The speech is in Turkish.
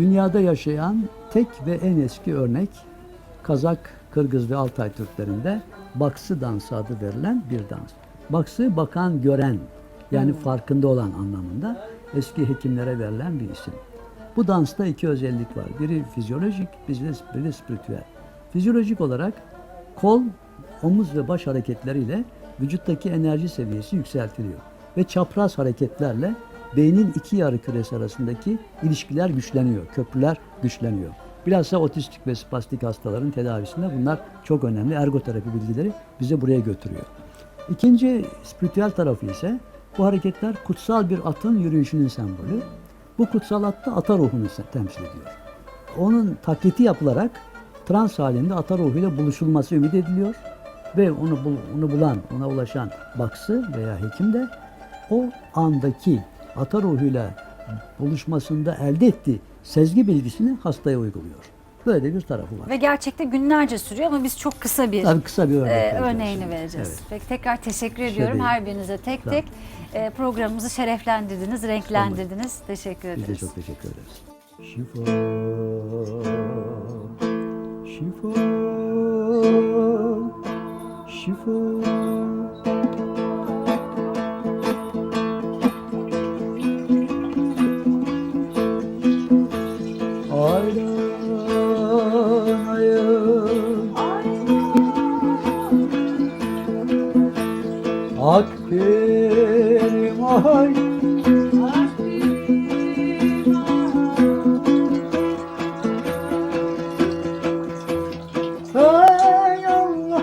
Dünyada yaşayan tek ve en eski örnek Kazak, Kırgız ve Altay Türklerinde baksı dansı adı verilen bir dans. Baksı bakan gören yani farkında olan anlamında eski hekimlere verilen bir isim. Bu dansta iki özellik var. Biri fizyolojik, biri biri spiritüel. Fizyolojik olarak kol, omuz ve baş hareketleriyle vücuttaki enerji seviyesi yükseltiliyor. Ve çapraz hareketlerle beynin iki yarı küresi arasındaki ilişkiler güçleniyor, köprüler güçleniyor. Bilhassa otistik ve spastik hastaların tedavisinde bunlar çok önemli. Ergoterapi bilgileri bize buraya götürüyor. İkinci spiritüel tarafı ise bu hareketler kutsal bir atın yürüyüşünün sembolü. Bu kutsal at da ata ruhunu temsil ediyor. Onun taklidi yapılarak trans halinde ata ruhuyla buluşulması ümit ediliyor ve onu onu bulan, ona ulaşan baksı veya hekim de o andaki ata ruhuyla buluşmasında elde ettiği sezgi bilgisini hastaya uyguluyor. Böyle de bir tarafı var. Ve gerçekte günlerce sürüyor ama biz çok kısa bir Tabii kısa bir örnek e, vereceğiz örneğini şimdi. vereceğiz. Evet. Peki tekrar teşekkür ediyorum değil. her birinize tek tek. E, programımızı şereflendirdiniz, renklendirdiniz. Teşekkür Biz ederiz. de çok teşekkür ederiz. Şifa, şifa, şifa. yardan ayır Akbirim ay Ey Allah